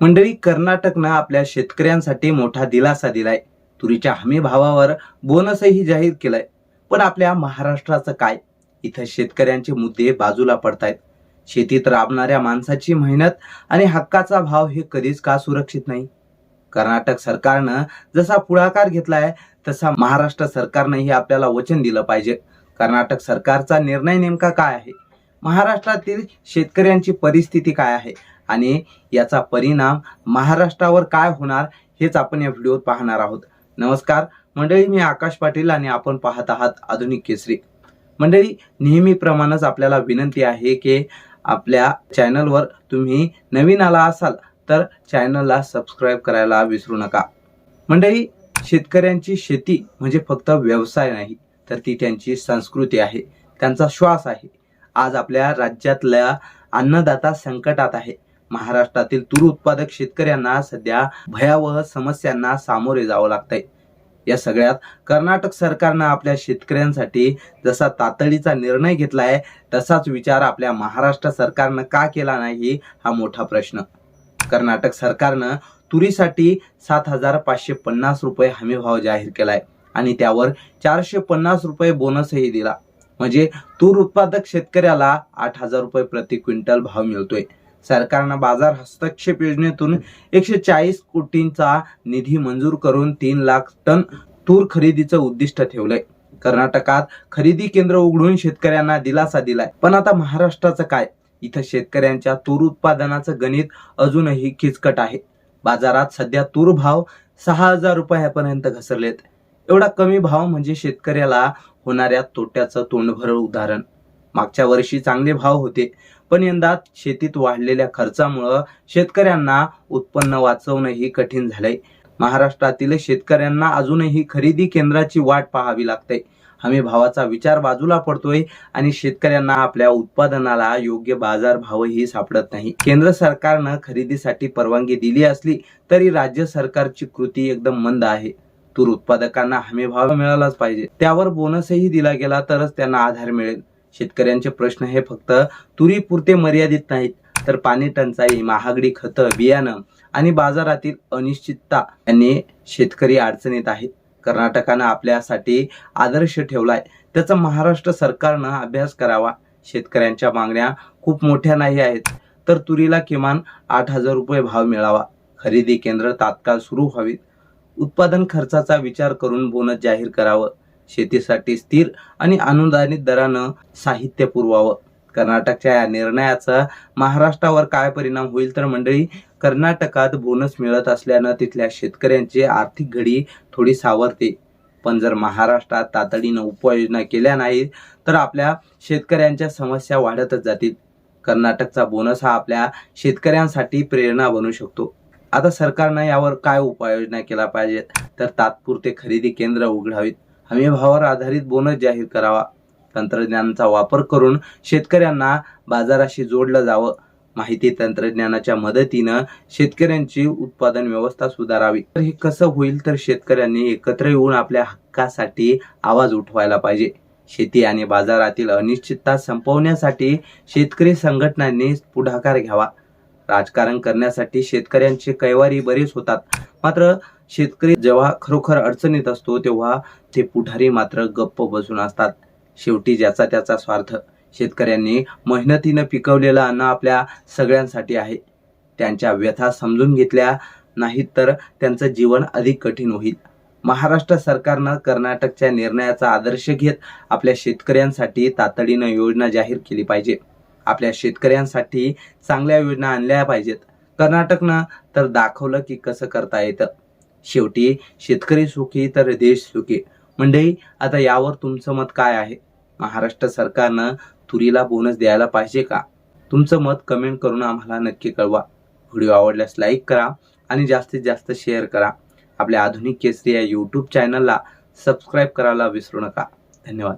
मंडळी कर्नाटकनं आपल्या शेतकऱ्यांसाठी मोठा दिलासा दिलाय. तुरीच्या हमी भावावर बोनसही जाहीर केलाय. पण आपल्या महाराष्ट्राचं काय? इथं शेतकऱ्यांचे मुद्दे बाजूला पडतायत. शेतीत राबणाऱ्या माणसाची मेहनत आणि हक्काचा भाव हे कधीच का सुरक्षित नाही? कर्नाटक सरकारनं जसा पुढाकार घेतलाय तसा महाराष्ट्र सरकारनंही आपल्याला वचन दिलं पाहिजे. कर्नाटक सरकारचा निर्णय नेमका काय आहे? महाराष्ट्रातील शेतकऱ्यांची परिस्थिती काय आहे? आणि याचा परिणाम महाराष्ट्रावर काय होणार हेच आपण या व्हिडिओत पाहणार आहोत. नमस्कार. मंडळी मी आकाश पाटील आणि आपण पाहत आहात आधुनिक केसरी. मंडळी नेहमीप्रमाणेच आपल्याला विनंती आहे की आपल्या चॅनलवर तुम्ही नवीन आला असाल तर चॅनलला सबस्क्राईब करायला विसरू नका. मंडळी शेतकऱ्यांची शेती म्हणजे फक्त व्यवसाय नाही तर ती त्यांची संस्कृती आहे त्यांचा श्वास आहे. आज आपल्या राज्यातल्या अन्नदाता संकटात आहे. महाराष्ट्रातील तूर उत्पादक शेतकऱ्यांना सध्या भयावह समस्यांना सामोरे जावं लागतंय. या सगळ्यात कर्नाटक सरकारनं आपल्या शेतकऱ्यांसाठी जसा तातडीचा निर्णय घेतलाय तसाच विचार आपल्या महाराष्ट्र सरकारनं का केला नाही हा मोठा प्रश्न. कर्नाटक सरकारनं तुरीसाठी सात हजार पाचशे पन्नास रुपये हमीभाव जाहीर केलाय आणि त्यावर चारशे पन्नास रुपये बोनसही दिला. म्हणजे तूर उत्पादक शेतकऱ्याला आठ हजार रुपये प्रति क्विंटल भाव मिळतोय. सरकारनं बाजार हस्तक्षेप योजनेतून एकशे चाळीस कोटींचा निधी मंजूर करून तीन लाख टन तूर खरेदीचं उद्दिष्ट ठेवलंय. कर्नाटकात खरेदी केंद्र उघडून शेतकऱ्यांना दिलासा दिलाय. पण आता महाराष्ट्राचं काय? इथं शेतकऱ्यांच्या तूर उत्पादनाचं गणित अजूनही किचकट आहे. बाजारात सध्या तूर भाव सहा हजार रुपयापर्यंत घसरलेत. एवढा कमी भाव म्हणजे शेतकऱ्याला होणाऱ्या तोट्याचं तोंडभर उदाहरण. मागच्या वर्षी चांगले भाव होते. पण यंदा शेतीत वाढलेल्या खर्चामुळं शेतकऱ्यांना उत्पन्न वाचवणंही कठीण झालंय. महाराष्ट्रातील शेतकऱ्यांना अजूनही खरेदी केंद्राची वाट पाहावी लागते. हमी भावाचा विचार बाजूला पडतोय आणि शेतकऱ्यांना आपल्या उत्पादनाला योग्य बाजार भावही सापडत नाही. केंद्र सरकारनं खरेदीसाठी परवानगी दिली असली तरी राज्य सरकारची कृती एकदम मंद आहे. तूर उत्पादकांना हमी भाव मिळालाच पाहिजे. त्यावर बोनसही दिला गेला तरच त्यांना आधार मिळेल. शेतकऱ्यांचे प्रश्न हे फक्त तुरीपुरते मर्यादित नाहीत तर पाणी टंचाई महागडी खतं बियाणं आणि बाजारातील अनिश्चितता यांनी शेतकरी अडचणीत आहेत. कर्नाटकानं आपल्यासाठी आदर्श ठेवलाय. त्याचा महाराष्ट्र सरकारनं अभ्यास करावा. शेतकऱ्यांच्या मागण्या खूप मोठ्या नाही आहेत तर तुरीला किमान आठ हजार रुपये भाव मिळावा. खरेदी केंद्र तात्काळ सुरू व्हावीत. उत्पादन खर्चाचा विचार करून बोनस जाहीर करावं. शेतीसाठी स्थिर आणि अनुदानित दरानं साहित्य पुरवावं. कर्नाटकच्या या निर्णयाचा महाराष्ट्रावर काय परिणाम होईल तर मंडळी कर्नाटकात बोनस मिळत असल्यानं तिथल्या शेतकऱ्यांची आर्थिक घडी थोडी सावरते. पण जर महाराष्ट्रात तातडीनं उपाययोजना केल्या नाहीत तर आपल्या शेतकऱ्यांच्या समस्या वाढतच जातील. कर्नाटकचा बोनस हा आपल्या शेतकऱ्यांसाठी प्रेरणा बनू शकतो. आता सरकारनं यावर काय उपाययोजना केला पाहिजे तर तात्पुरते खरेदी केंद्र उघडावीत. हमीभावावर आधारित बोनस जाहीर करावा. तंत्रज्ञानाचा वापर करून शेतकऱ्यांना बाजाराशी जोडलं जावं. माहिती तंत्रज्ञानाच्या मदतीनं शेतकऱ्यांची उत्पादन व्यवस्था सुधारावी. तर हे कसं होईल तर शेतकऱ्यांनी एकत्र येऊन आपल्या हक्कासाठी आवाज उठवायला पाहिजे. शेती आणि बाजारातील अनिश्चितता संपवण्यासाठी शेतकरी संघटनांनी पुढाकार घ्यावा. राजकारण करण्यासाठी शेतकऱ्यांचे कैवारी बरेच होतात. मात्र शेतकरी जेव्हा खरोखर अडचणीत असतो तेव्हा ते पुढारी मात्र गप्प बसून असतात. शेवटी ज्याचा त्याचा स्वार्थ. शेतकऱ्यांनी मेहनतीनं पिकवलेलं अन्न आपल्या सगळ्यांसाठी आहे. त्यांच्या व्यथा समजून घेतल्या नाहीत तर त्यांचं जीवन अधिक कठीण होईल. महाराष्ट्र सरकारनं कर्नाटकच्या निर्णयाचा आदर्श घेत आपल्या शेतकऱ्यांसाठी तातडीनं योजना जाहीर केली पाहिजे. आपल्या शेतकऱ्यांसाठी चांगल्या योजना आणल्या पाहिजेत. कर्नाटकनं तर दाखवलं की कसं करता येतं. शेवटी शेतकरी सुखी तर देश सुखी. मंडळी आता यावर तुमचं मत काय आहे? महाराष्ट्र सरकारनं तुरीला बोनस द्यायला पाहिजे का? तुमचं मत कमेंट करून आम्हाला नक्की कळवा. व्हिडिओ आवडल्यास लाईक करा आणि जास्तीत जास्त शेअर करा. आपल्या आधुनिक केसरी या यूट्यूब चॅनलला सबस्क्राईब करायला विसरू नका. धन्यवाद.